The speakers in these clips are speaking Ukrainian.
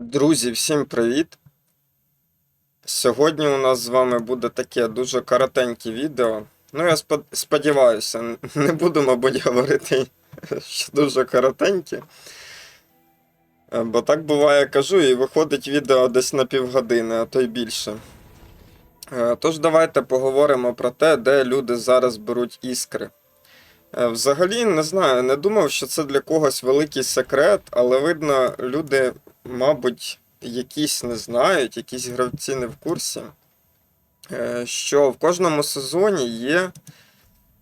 Друзі, всім привіт! Сьогодні у нас з вами буде таке дуже коротеньке відео. Ну, я сподіваюся, не буду, мабуть, говорити, що дуже коротеньке. Е, Бо так буває, кажу, і виходить відео десь на півгодини, а то й більше. Е, Тож давайте поговоримо про те, де люди зараз беруть іскри. Е, Взагалі, не знаю, не думав, що це для когось великий секрет, але видно, люди, мабуть, якісь не знають, якісь гравці не в курсі, е, що в кожному сезоні є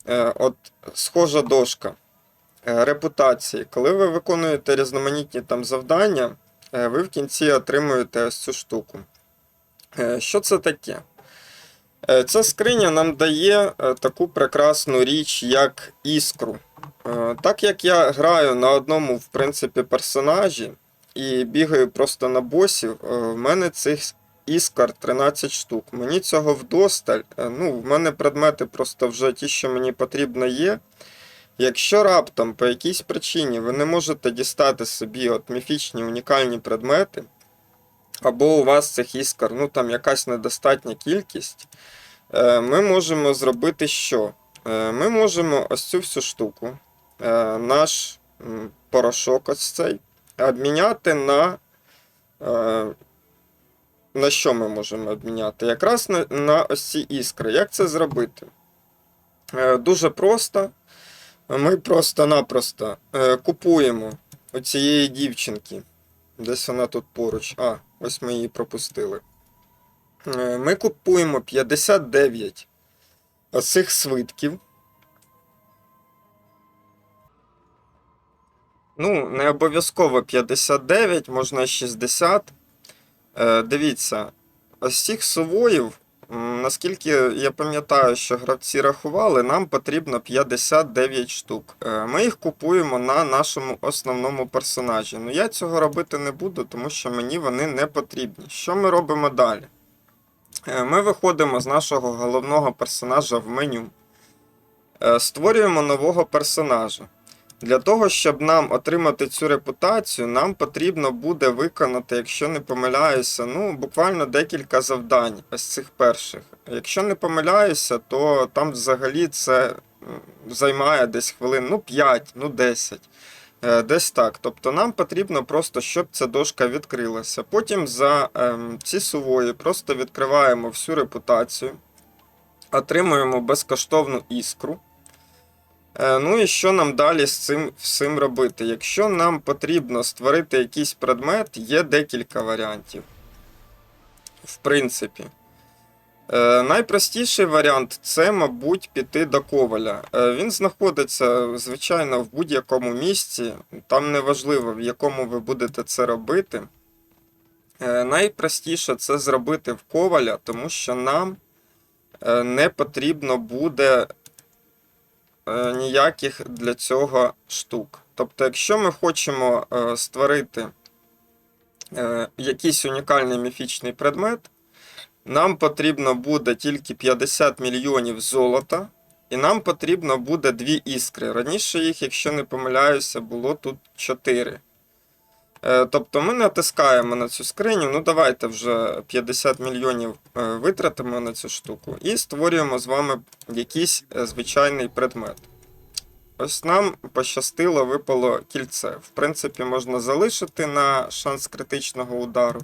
е, от схожа дошка е, репутації. Коли ви виконуєте різноманітні там завдання, ви в кінці отримуєте ось цю штуку. Що це таке? Ця скриня нам дає таку прекрасну річ, як іскру. Так як я граю на одному, в принципі, персонажі і бігаю просто на босів, е, в мене цих іскр 13 штук. Мені цього вдосталь. Е, Ну, в мене предмети просто вже ті, що мені потрібно є. Якщо раптом по якійсь причині ви не можете дістати собі от міфічні унікальні предмети, або у вас цих іскр, ну там якась недостатня кількість, е, ми можемо зробити що? Ми можемо ось цю всю штуку, наш порошок ось цей, обміняти на. е, На що ми можемо обміняти? Якраз на, на ось іскри. Як це зробити? Е, Дуже просто. Ми просто-напросто е, купуємо у цієї дівчинки. Десь вона тут поруч. А, ось ми її пропустили. Ми купуємо 59 оцих свитків. Ну, не обов'язково 59, можна 60. Е, дивіться, ось цих сувоїв, наскільки я пам'ятаю, що гравці рахували, нам потрібно 59 штук. Е, ми їх купуємо на нашому основному персонажі. Ну я цього робити не буду, тому що мені вони не потрібні. Що ми робимо далі? Е, Ми виходимо з нашого головного персонажа в меню, Е, створюємо нового персонажа. Для того, щоб нам отримати цю репутацію, нам потрібно буде виконати, якщо не помиляюся, ну, буквально декілька завдань, ось цих перших. Якщо не помиляюся, то там взагалі це займає десь хвилин, ну 5, ну 10. Е, Десь так. Тобто нам потрібно просто, щоб ця дошка відкрилася. Потім за ем, ці сувої просто відкриваємо всю репутацію, отримуємо безкоштовну іскру. Е, Ну і що нам далі з цим всім робити? Якщо нам потрібно створити якийсь предмет, є декілька варіантів. В принципі. Е, найпростіший варіант це, мабуть, піти до коваля. Е, він знаходиться, звичайно, в будь-якому місці. Там неважливо, в якому ви будете це робити. Найпростіше це зробити в коваля, тому що нам не потрібно буде ніяких для цього штук. Тобто, якщо ми хочемо е, створити е, якийсь унікальний міфічний предмет, нам потрібно буде тільки 50 мільйонів золота, і нам потрібно буде дві іскри. Раніше їх, якщо не помиляюся, було тут 4. Е, Тобто ми натискаємо на цю скриню, ну давайте вже 50 мільйонів е, витратимо на цю штуку і створюємо з вами якийсь е, звичайний предмет. Ось нам пощастило, випало кільце. В принципі, можна залишити на шанс критичного удару.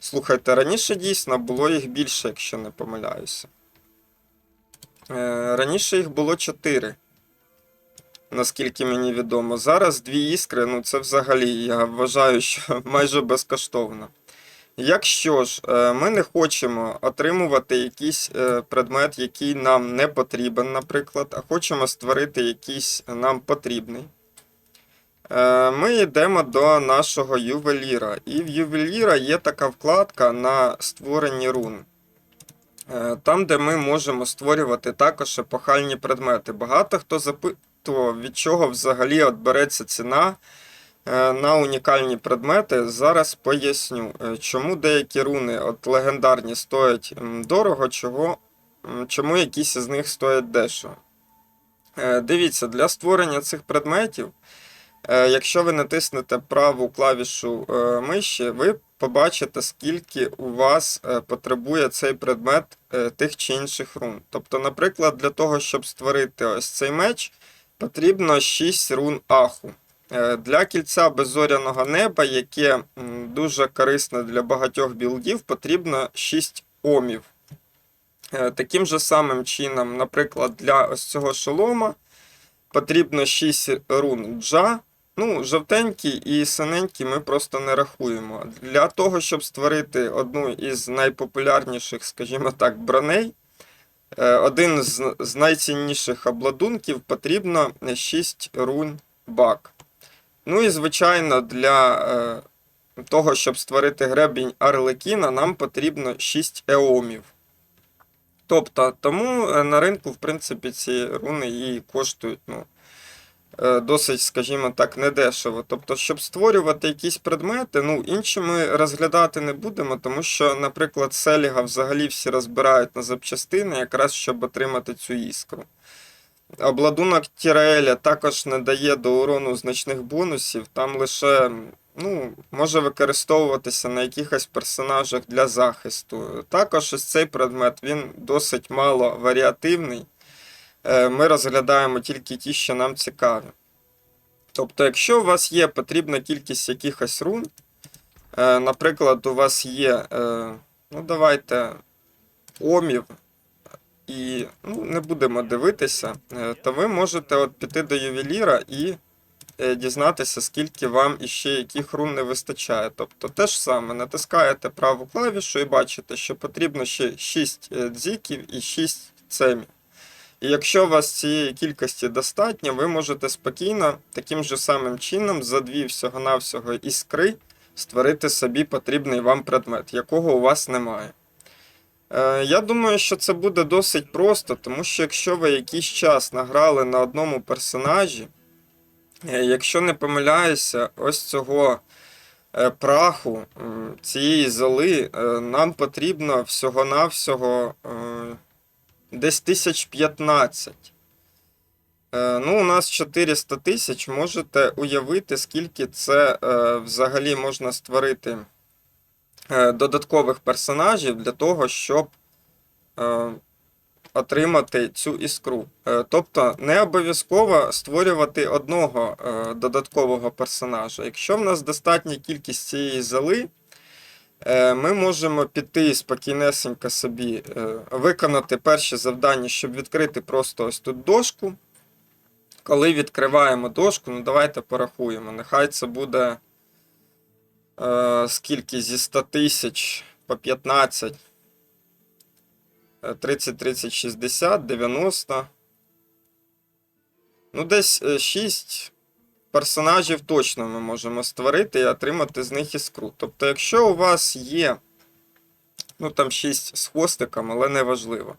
Слухайте, раніше дійсно було їх більше, якщо не помиляюся. Раніше їх було 4. Наскільки мені відомо. Зараз дві іскри, ну це взагалі, я вважаю, що майже безкоштовно. Якщо ж е, ми не хочемо отримувати якийсь е, предмет, який нам не потрібен, наприклад, а хочемо створити якийсь нам потрібний, е, ми йдемо до нашого ювеліра. І в ювеліра є така вкладка на створені рун. Там, де ми можемо створювати також епохальні предмети. Багато хто запитував, від чого взагалі от береться ціна е, на унікальні предмети. Зараз поясню, е, чому деякі руни от легендарні стоять дорого, чого, чому якісь із них стоять дешево. Е, Дивіться, для створення цих предметів Якщо ви натиснете праву клавішу миші, ви побачите, скільки у вас потребує цей предмет тих чи інших рун. Тобто, наприклад, для того, щоб створити ось цей меч, потрібно 6 рун аху. Е, Для кільця беззоряного неба, яке дуже корисне для багатьох білдів, потрібно 6 омів. Е, Таким же самим чином, наприклад, для ось цього шолома потрібно 6 рун джа. Ну, жовтенькі і синенькі ми просто не рахуємо. Для того, щоб створити одну із найпопулярніших, скажімо так, броней, один з, найцінніших обладунків потрібно 6 рун бак. Ну і, звичайно, для е, того, щоб створити гребінь Арлекіна, нам потрібно 6 еомів. Тобто, тому е, на ринку, в принципі, ці руни і коштують ну, е, досить, скажімо так, недешево. Тобто, щоб створювати якісь предмети, ну, інші ми розглядати не будемо, тому що, наприклад, Селіга взагалі всі розбирають на запчастини, якраз щоб отримати цю іскру. Обладунок Тіраеля також не дає до урону значних бонусів, там лише ну, може використовуватися на якихось персонажах для захисту. Також ось цей предмет він досить мало варіативний. Е, Ми розглядаємо тільки ті, що нам цікаві. Тобто, якщо у вас є потрібна кількість якихось рун, е, наприклад, у вас є, е, ну давайте, омів, і ну, не будемо дивитися, то ви можете от піти до ювеліра і дізнатися, скільки вам іще яких рун не вистачає. Тобто те ж саме, натискаєте праву клавішу і бачите, що потрібно ще 6 дзіків і 6 цемів. І якщо у вас цієї кількості достатньо, ви можете спокійно таким же самим чином за дві всього-навсього іскри створити собі потрібний вам предмет, якого у вас немає. Е, Я думаю, що це буде досить просто, тому що якщо ви якийсь час награли на одному персонажі, е, якщо не помиляюся, ось цього е, праху, цієї золи, нам потрібно всього-навсього десь 1015. Е, Ну, у нас 400 тисяч. Можете уявити, скільки це е, взагалі можна створити е, додаткових персонажів для того, щоб е, отримати цю іскру. Е, Тобто не обов'язково створювати одного е, додаткового персонажа. Якщо в нас достатня кількість цієї зали, ми можемо піти спокійнесенько собі е, виконати перше завдання, щоб відкрити просто ось тут дошку. Коли відкриваємо дошку, ну давайте порахуємо. Нехай це буде е, скільки зі 100 тисяч по 15. Е, 30, 30, 60, 90. Ну, десь 6 персонажів точно ми можемо створити і отримати з них іскру. Тобто, якщо у вас є. Ну, там 6 з хвостиком, але не важливо.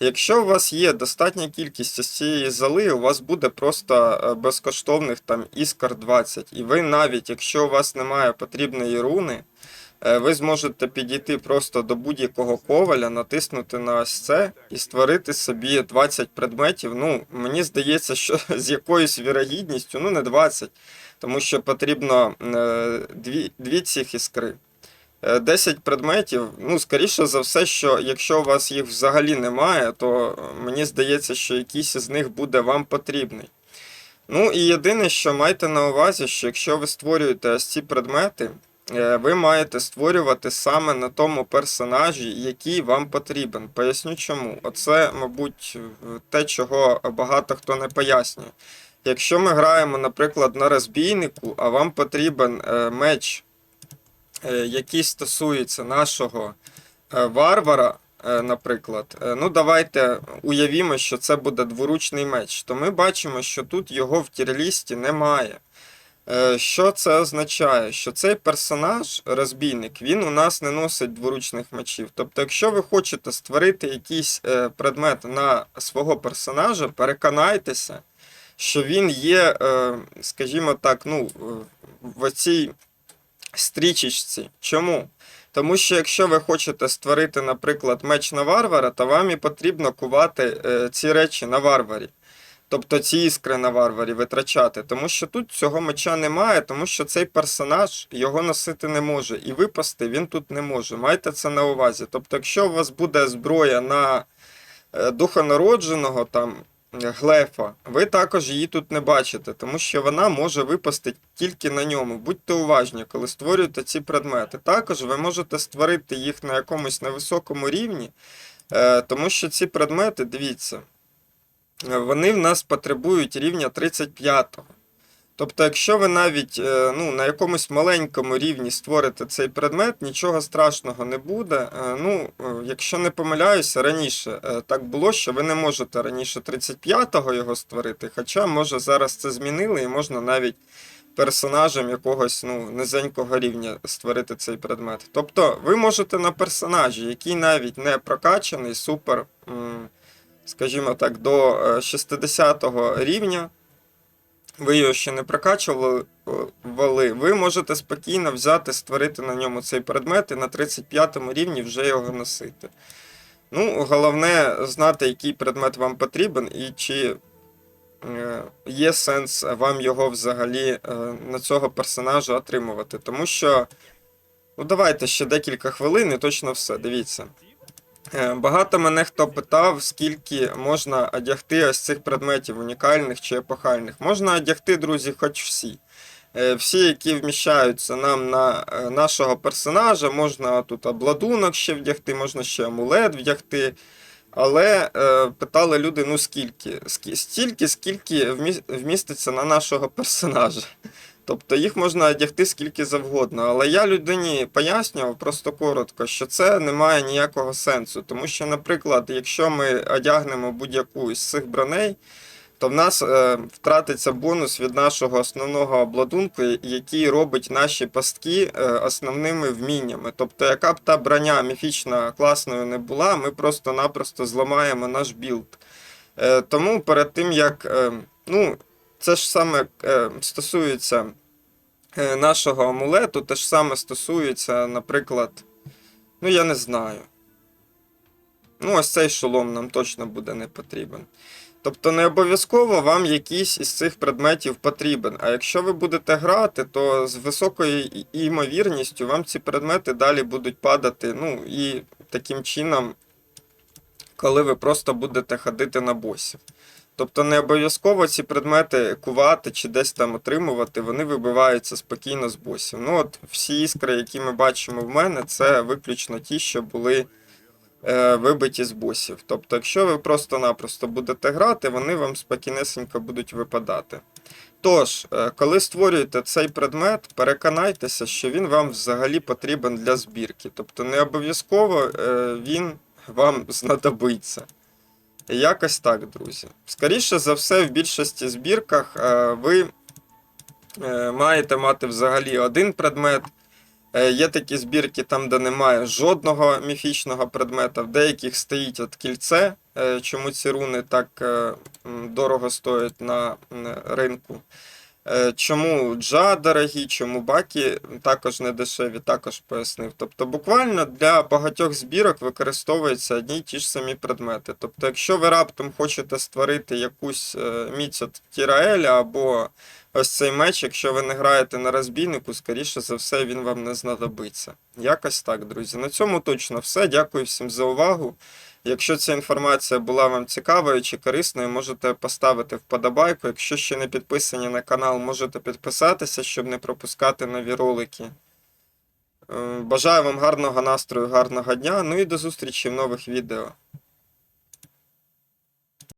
Якщо у вас є достатня кількість ось цієї зали, у вас буде просто е, безкоштовних там іскр 20. І ви навіть, якщо у вас немає потрібної руни, ви зможете підійти просто до будь-якого коваля, натиснути на ось це і створити собі 20 предметів. Ну, мені здається, що з якоюсь вірогідністю, ну не 20, тому що потрібно е, дві, дві цих іскри. Е, 10 предметів, ну, скоріше за все, що якщо у вас їх взагалі немає, то е, мені здається, що якийсь із них буде вам потрібний. Ну і єдине, що майте на увазі, що якщо ви створюєте ось ці предмети, е, ви маєте створювати саме на тому персонажі, який вам потрібен. Поясню чому. Оце, мабуть, те, чого багато хто не пояснює. Якщо ми граємо, наприклад, на розбійнику, а вам потрібен е, меч е, який стосується нашого е, варвара, е, наприклад, е, ну давайте уявімо, що це буде дворучний меч, то ми бачимо, що тут його в тірлісті немає. Е, Що це означає? Що цей персонаж, розбійник, він у нас не носить дворучних мечів. Тобто, якщо ви хочете створити якийсь е, предмет на свого персонажа, переконайтеся, що він є, е, скажімо так, ну, в цій стрічечці. Чому? Тому що якщо ви хочете створити, наприклад, меч на варвара, то вам і потрібно кувати ці речі на варварі. Тобто ці іскри на варварі витрачати. Тому що тут цього меча немає, тому що цей персонаж його носити не може. І випасти він тут не може. Майте це на увазі. Тобто, якщо у вас буде зброя на е, духонародженого там глефа, ви також її тут не бачите, тому що вона може випасти тільки на ньому. Будьте уважні, коли створюєте ці предмети. Також ви можете створити їх на якомусь невисокому рівні, е, тому що ці предмети, дивіться, вони в нас потребують рівня 35-го. Тобто, якщо ви навіть е, ну, на якомусь маленькому рівні створите цей предмет, нічого страшного не буде. Е, Ну, е, якщо не помиляюся, раніше так було, що ви не можете раніше 35-го його створити, хоча, може, зараз це змінили і можна навіть персонажем якогось ну, низенького рівня створити цей предмет. Тобто, ви можете на персонажі, який навіть не прокачаний, супер, скажімо так, до е, 60-го рівня ви його ще не прокачували, ви можете спокійно взяти, створити на ньому цей предмет і на 35 рівні вже його носити. Ну, головне знати, який предмет вам потрібен і чи е, є сенс вам його взагалі е, на цього персонажа отримувати. Тому що, ну давайте ще декілька хвилин і точно все. Дивіться. Е, Багато мене хто питав, скільки можна одягти ось цих предметів унікальних чи епохальних. Можна одягти, друзі, хоч всі. Е, Всі, які вміщаються нам на е, нашого персонажа, можна тут обладунок ще вдягти, можна ще амулет вдягти. Але е, питали люди, ну скільки? Стільки, скільки вміститься на нашого персонажа. Тобто їх можна одягти скільки завгодно. Але я людині пояснював просто коротко, що це не має ніякого сенсу. Тому що, наприклад, якщо ми одягнемо будь-яку із цих броней, то в нас е, втратиться бонус від нашого основного обладунку, який робить наші пастки е, основними вміннями. Тобто, яка б та броня міфічна класною не була, ми просто-напросто зламаємо наш білд. Е, тому перед тим як. Е, ну, це ж саме е, стосується е, нашого амулету, те ж саме стосується, наприклад, ну я не знаю. Ну, ось цей шолом нам точно буде не потрібен. Тобто не обов'язково вам якийсь із цих предметів потрібен. А якщо ви будете грати, то з високою і- ймовірністю вам ці предмети далі будуть падати. Ну і таким чином, коли ви просто будете ходити на босів. Тобто не обов'язково ці предмети кувати чи десь там отримувати, вони вибиваються спокійно з босів. Ну от всі іскри, які ми бачимо в мене, це виключно ті, що були е, вибиті з босів. Тобто, якщо ви просто-напросто будете грати, вони вам спокійнесенько будуть випадати. Тож, е, коли створюєте цей предмет, переконайтеся, що він вам взагалі потрібен для збірки. Тобто не обов'язково е, він вам знадобиться. Якось так, друзі. Скоріше за все, в більшості збірках е, ви е, маєте мати взагалі один предмет. Е, Є такі збірки там, де немає жодного міфічного предмета, в деяких стоїть от кільце, чому ці руни так дорого стоять на ринку. Е, Чому джа дорогі, чому баки також не дешеві, також пояснив. Тобто, буквально для багатьох збірок використовуються одні й ті ж самі предмети. Тобто, якщо ви раптом хочете створити якусь е, міць от Тіраеля або ось цей меч, якщо ви не граєте на розбійнику, скоріше за все він вам не знадобиться. Якось так, друзі. На цьому точно все. Дякую всім за увагу. Якщо ця інформація була вам цікавою чи корисною, можете поставити вподобайку. Якщо ще не підписані на канал, можете підписатися, щоб не пропускати нові ролики. Е, Бажаю вам гарного настрою, гарного дня. Ну і до зустрічі в нових відео.